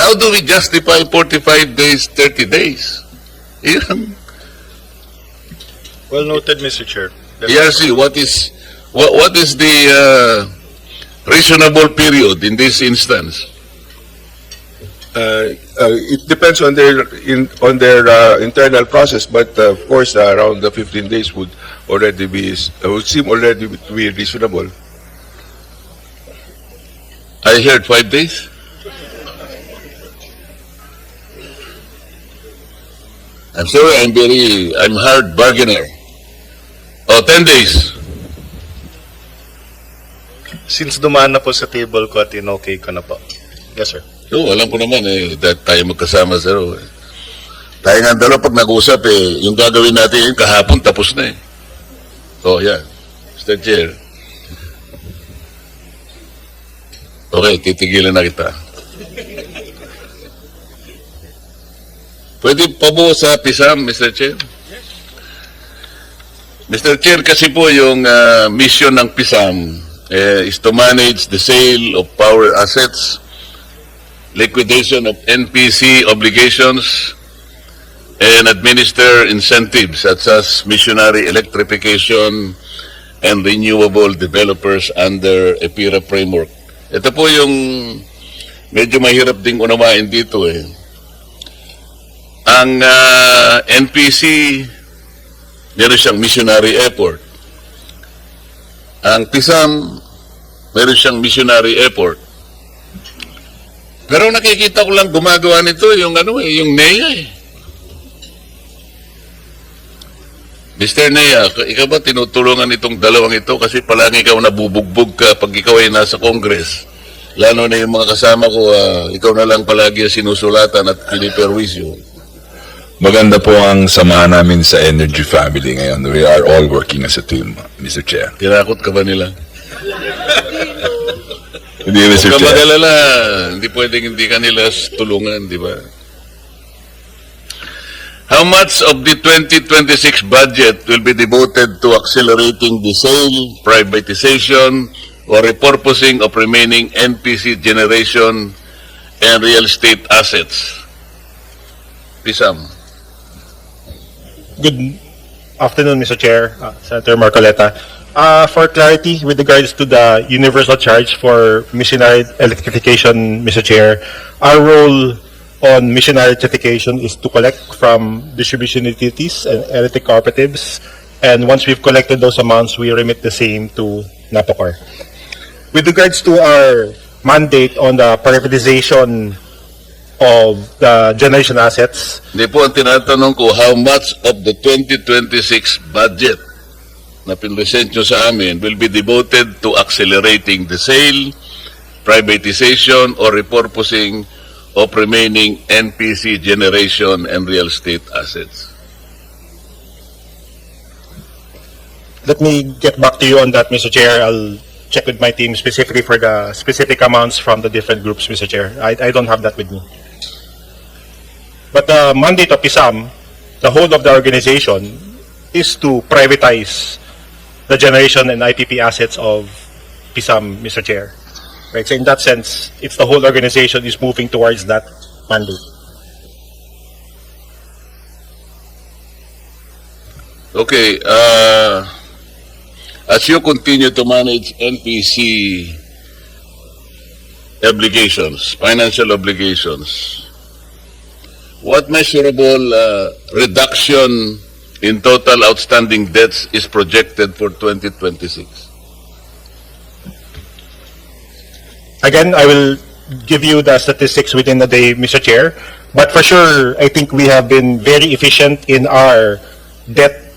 How do we justify 45 days, 30 days? Yan. Well noted, Mr. Chair. ERC, what is, what, what is the uh, reasonable period in this instance? Uh, uh, it depends on their in, on their uh, internal process, but uh, of course, uh, around the 15 days would already be uh, would seem already to be reasonable. I heard five days. I'm sorry, I'm very, I'm hard bargainer. Oh, 10 days. Since dumaan na po sa table ko at in-okay ko na po. Yes, sir. Oo, alam ko naman eh, dahil tayo magkasama sa ro. Eh. Tayo nga dalawa pag nag-usap eh, yung gagawin natin yun, kahapon tapos na eh. Oh, yan. Mr. Chair. Okay, titigilan na kita. Pwede pa po sa PISAM, Mr. Chair? Mr. Chair, kasi po yung ah, mission ng PISAM eh, is to manage the sale of power assets, liquidation of NPC obligations, and administer incentives such as missionary electrification and renewable developers under EPIRA framework. Ito po yung medyo mahirap ding unawain dito eh. Ang ah, NPC, meron siyang missionary effort. Ang PISAM, meron siyang missionary effort. Pero nakikita ko lang gumagawa nito yung ano eh, yung NEA eh. Mr. Nea, ikaw ba tinutulungan itong dalawang ito kasi palagi ikaw nabubugbog ka pag ikaw ay nasa Congress. Lalo na yung mga kasama ko, ah, ikaw na lang palagi sinusulatan at piniperwisyo. Maganda po ang samahan namin sa Energy Family ngayon. We are all working as a team, Mr. Chair. Tinakot ka ba nila? Hindi, Huwag Mr. ka Chair. mag-alala, hindi pwedeng hindi ka nila tulungan, di ba? How much of the 2026 budget will be devoted to accelerating the sale, privatization, or repurposing of remaining NPC generation and real estate assets? Pisam. Good afternoon, Mr. Chair, uh, Senator Marcoleta. Uh, for clarity, with regards to the universal charge for missionary electrification, Mr. Chair, our role on missionary electrification is to collect from distribution utilities and electric cooperatives. And once we've collected those amounts, we remit the same to NAPOCOR. With regards to our mandate on the privatization of the generation assets, Hindi po ang tinatanong ko, how much of the 2026 budget na pinresent nyo sa amin will be devoted to accelerating the sale, privatization, or repurposing of remaining NPC generation and real estate assets? Let me get back to you on that, Mr. Chair. I'll check with my team specifically for the specific amounts from the different groups, Mr. Chair. I, I don't have that with me. But the mandate of PISAM, the whole of the organization, is to privatize the generation and IPP assets of PISAM, Mr. Chair. Right, so in that sense, it's the whole organization is moving towards that mandate. Okay, uh, as you continue to manage NPC obligations, financial obligations, what measurable uh, reduction in total outstanding debts is projected for 2026? Again, I will give you the statistics within the day, Mr. Chair. But for sure, I think we have been very efficient in our debt,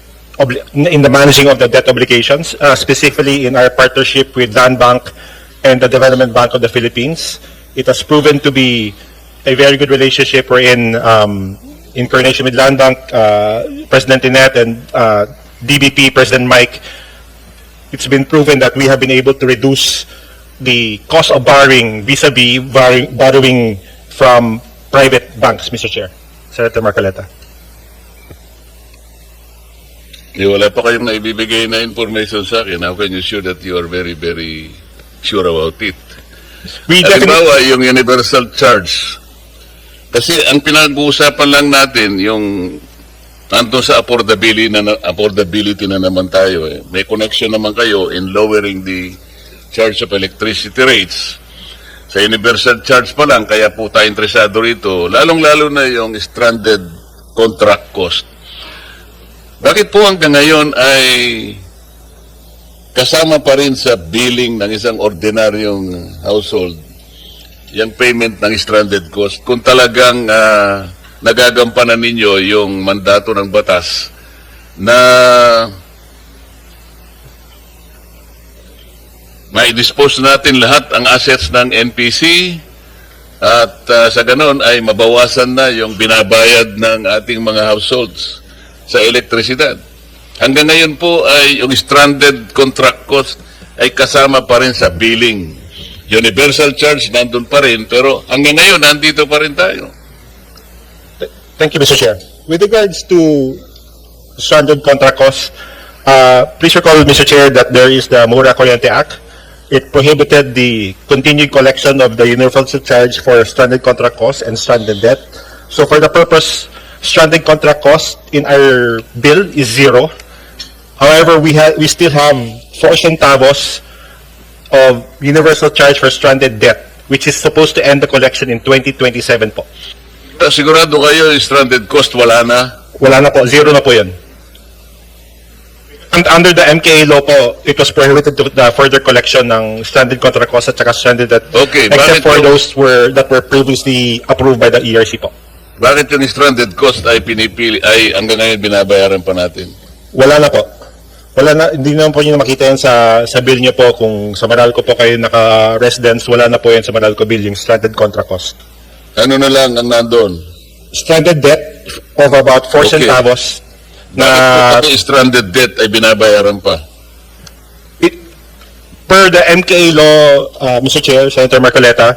in the managing of the debt obligations, uh, specifically in our partnership with Land Bank and the Development Bank of the Philippines. It has proven to be a very good relationship wherein, um, in coordination with Land Bank, uh, President Inet and uh, DBP President Mike, it's been proven that we have been able to reduce the cost of borrowing vis-a-vis borrowing, borrowing from private banks, Mr. Chair. Senator Marcoleta. Eh, wala pa kayong naibibigay na information sa akin. How can you sure that you are very, very sure about it? We Halimbawa, yung universal charge Kasi ang pinag-uusapan lang natin, yung nandun sa affordability na, affordability na naman tayo. Eh. May connection naman kayo in lowering the charge of electricity rates. Sa universal charge pa lang, kaya po tayo interesado rito, lalong-lalo na yung stranded contract cost. Bakit po hanggang ngayon ay kasama pa rin sa billing ng isang ordinaryong household yung payment ng stranded cost kung talagang ah, nagagampanan ninyo yung mandato ng batas na mai-dispose natin lahat ang assets ng NPC at ah, sa ganon ay mabawasan na yung binabayad ng ating mga households sa elektrisidad. Hanggang ngayon po ay yung stranded contract cost ay kasama pa rin sa billing. Universal charge nandun pa rin pero hanggang ngayon nandito pa rin tayo. Thank you, Mr. Chair. With regards to stranded contract costs, uh, please recall, Mr. Chair, that there is the Mura Corriente Act. It prohibited the continued collection of the universal charge for stranded contract costs and stranded debt. So for the purpose, stranded contract cost in our bill is zero. However, we have, we still have four centavos of universal charge for stranded debt, which is supposed to end the collection in 2027 po. Sigurado kayo yung stranded cost wala na. Wala na po, zero na po yun. And under the MKA law po, it was prohibited to the further collection ng stranded contract costs at saka stranded debt. Okay, bakit Except for po- those were, that were previously approved by the ERC po. Bakit yung stranded cost ay pinipili ay hanggang ngayon binabayaran pa natin? Wala na po. Wala na, hindi naman po nyo makita yan sa, sa bill nyo po kung sa Meralco po kayo naka-residence, wala na po yan sa Meralco bill, yung stranded contract cost. Ano na lang ang nandun? Stranded debt of about 4 Okay. centavos na Bakit stranded debt ay binabayaran pa? It, per the MKA law, uh, Mr. Chair, Senator Marcoleta,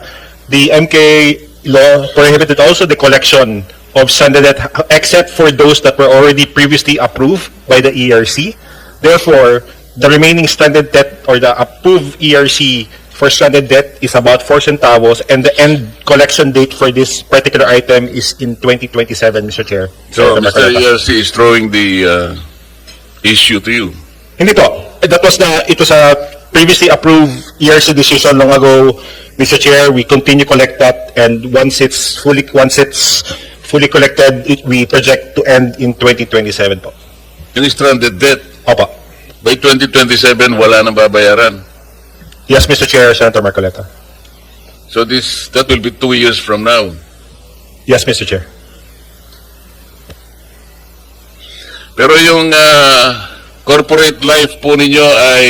the MKA law prohibited also the collection of stranded debt except for those that were already previously approved by the ERC. Therefore, the remaining stranded debt or the approved ERC for stranded debt is about 4 centavos and the end collection date for this particular item is in 2027, Mr. Chair. So, Senator Mr. Marcoleta. ERC is throwing the uh, issue to you. Hindi po. That was the, it was a previously approved ERC decision long ago, Mr. Chair. We continue collect that and once it's fully, once it's fully collected, it, we project to end in 2027 po. Yung stranded debt, Opo. by 2027, wala nang babayaran. Yes, Mr. Chair, Senator Marcoleta. So this, that will be two years from now. Yes, Mr. Chair. Pero yung ah, corporate life po ninyo ay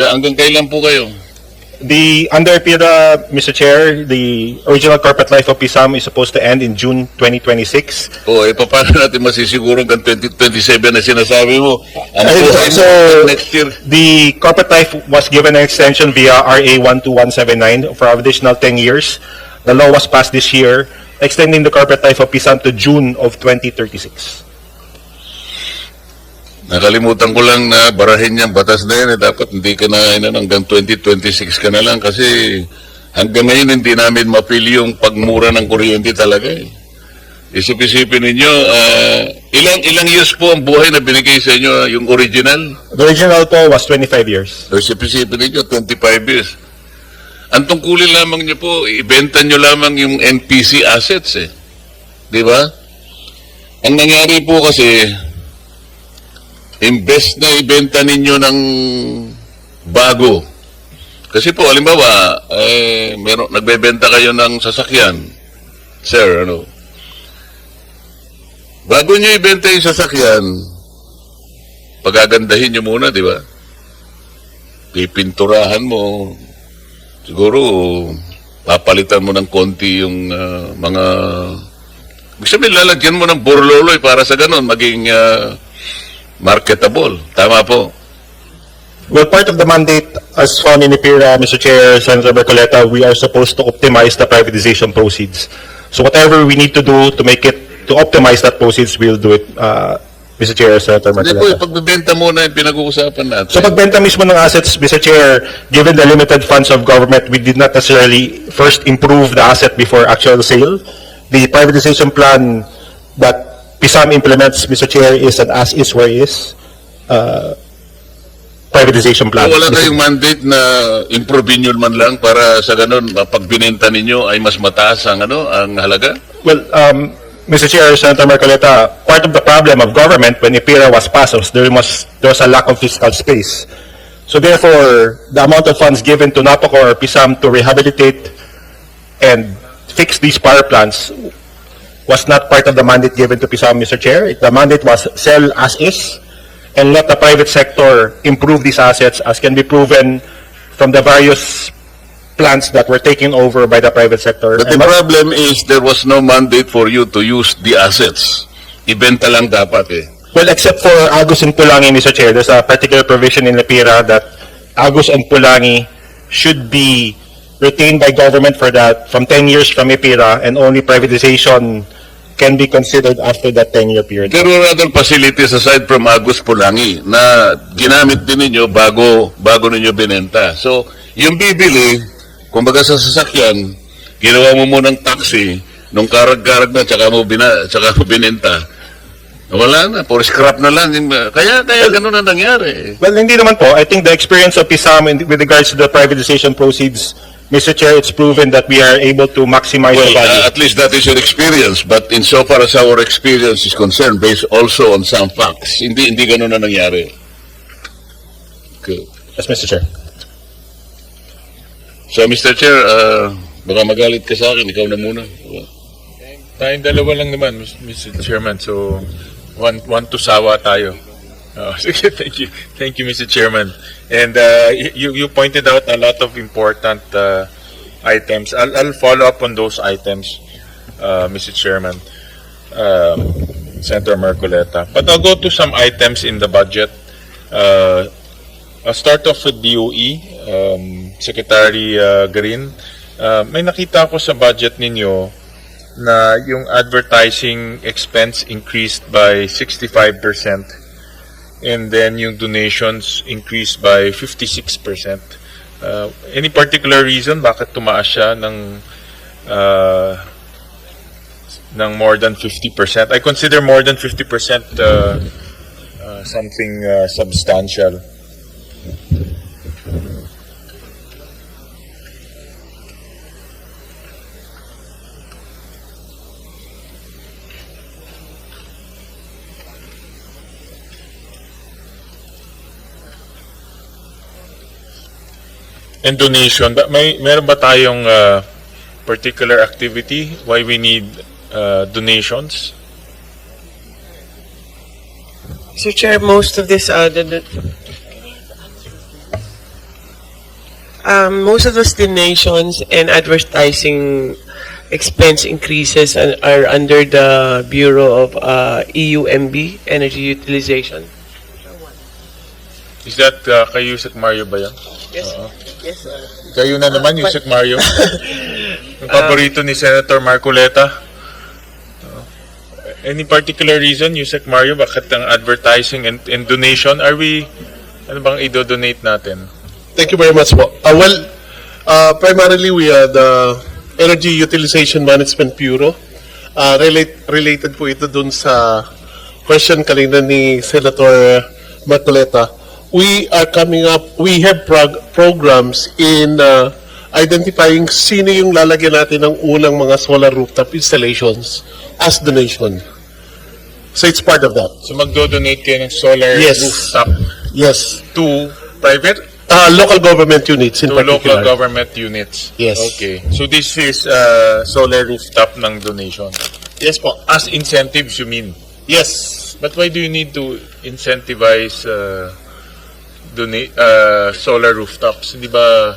hanggang kailan po kayo? The, under PIRA, Mr. Chair, the original corporate life of PISAM is supposed to end in June 2026. O, eh, paano natin masisiguro hanggang 2027 na sinasabi mo? Ang Ay, buhay mo so, next year. The corporate life was given an extension via RA 12179 for an additional 10 years. The law was passed this year, extending the corporate life of PISAM to June of 2036. Nakalimutan ko lang na barahin yung batas na yan. Eh. Dapat hindi ka na ano, hanggang 2026 ka na lang kasi hanggang ngayon hindi namin mapil yung pagmura ng kuryente talaga eh. Isip-isipin ninyo, ah, ilang ilang years po ang buhay na binigay sa inyo, ah, yung original? The original po was 25 years. So, isip-isipin ninyo, 25 years. Ang tungkulin lamang nyo po, ibenta nyo lamang yung NPC assets eh. Di ba? Ang nangyari po kasi, imbes na ibenta ninyo ng bago. Kasi po, halimbawa, eh, meron, nagbebenta kayo ng sasakyan. Sir, ano? Bago nyo ibenta yung sasakyan, pagagandahin nyo muna, di ba? pipinturahan mo, siguro papalitan mo ng konti yung ah, mga Ibig sabihin, lalagyan mo ng borloloy para sa ganun, maging ah, marketable. Tama po. Well, part of the mandate, as found in the PIRA, Mr. Chair, Senator Bercoleta, we are supposed to optimize the privatization proceeds. So whatever we need to do to make it, to optimize that proceeds, we'll do it, uh, Mr. Chair, Senator Hindi po, Marcoleta. pagbibenta muna yung pinag-uusapan natin. So pagbenta mismo ng assets, Mr. Chair, given the limited funds of government, we did not necessarily first improve the asset before actual sale. The privatization plan that PISAM implements, Mr. Chair, is an as-is where is uh, privatization plan. Kung wala kayong mandate na improve yun man lang para sa ganun, pag binenta ninyo ay mas mataas ang, ano, ang halaga? Well, um, Mr. Chair, Senator Marcoleta, part of the problem of government when IPIRA was passed was there was, there was a lack of fiscal space. So therefore, the amount of funds given to NAPOCO or PISAM to rehabilitate and fix these power plants was not part of the mandate given to PISAM, Mr. Chair. The mandate was sell as is and let the private sector improve these assets as can be proven from the various plants that were taken over by the private sector. But the And what- problem is there was no mandate for you to use the assets. Ibenta lang dapat eh. Well, except for Agus and Pulangi, Mr. Chair, there's a particular provision in Lapira that Agus and Pulangi should be retained by government for that from 10 years from Ipira and only privatization can be considered after that 10-year period. There were other facilities aside from Agus Pulangi na ginamit din ninyo bago, bago ninyo binenta. So, yung bibili, kumbaga sa sasakyan, ginawa mo munang taxi, nung karag-karag na, tsaka mo, bina, tsaka mo binenta. Wala na, for scrap na lang. Kaya, kaya ganun na nangyari. Well, hindi naman po. I think the experience of PISAM with regards to the privatization proceeds, Mr. Chair, it's proven that we are able to maximize the Well, value. uh, at least that is your experience. But insofar as our experience is concerned, based also on some facts, hindi, hindi ganun na nangyari. Okay. Yes, Mr. Chair. So, Mr. Chair, uh, baka magalit ka sa akin, ikaw na muna. Tayong dalawa lang naman, Mr. Chairman. So, one, one to sawa tayo. Oh, sige, thank you. Thank you, Mr. Chairman. And uh, you, you pointed out a lot of important uh, items. I'll, I'll follow up on those items, uh, Mr. Chairman, um, Senator Marcoleta. But I'll go to some items in the budget. Uh, I'll start off with DOE, um, Secretary uh, Green. Uh, may nakita ako sa budget ninyo na yung advertising expense increased by 65% and then yung donations increased by 56%. Uh, any particular reason bakit tumaas siya ng uh, ng more than 50%? I consider more than 50% uh, uh, something uh, substantial. And donation, ba, may meron ba tayong uh, particular activity why we need uh, donations? Mr. Chair, most of this, uh, the, the, um, most of those donations and advertising expense increases are, are under the Bureau of uh, EUMB, Energy Utilization. Is that uh, kay Yusek Mario ba yan? Yes. Oo. Yes, sir. Kayo na naman, Yusek Mario. Yung paborito ni Senator Marcoleta. Uh, any particular reason, Yusek Mario, bakit ang advertising and, and donation, are we, ano bang i-donate natin? Thank you very much po. Uh, well, uh, primarily we are the Energy Utilization Management Bureau. Uh, relate, related po ito dun sa question kanina ni Senator Marcoleta. We are coming up, we have prog- programs in uh, identifying sino yung lalagyan natin ng unang mga solar rooftop installations as donation. So it's part of that. So magdo-donate kayo ng solar Yes. rooftop Yes. to private, Uh, local government units in to local particular. government units? Yes. Okay. So this is uh, solar rooftop ng donation. Yes po. As incentives, you mean? Yes. But why do you need to incentivize uh, donate uh, solar rooftops? Hindi ba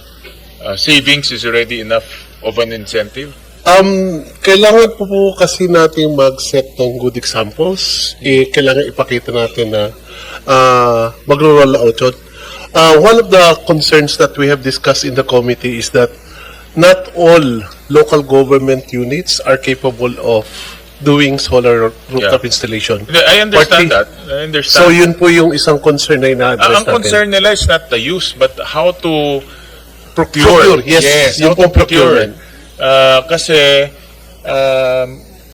uh, savings is already enough of an incentive? Um, kailangan po po kasi natin mag-set ng good examples. Eh, kailangan ipakita natin na uh, magro-roll out yun. Uh, one of the concerns that we have discussed in the committee is that not all local government units are capable of doing solar rooftop Yeah. installation. I understand Party- that. I understand. So yun po yung isang concern na Ang ina-address ang natin. concern nila is not the use, but how to Procure, yes, yes, yung how to po procurement. procure. Uh, kasi um,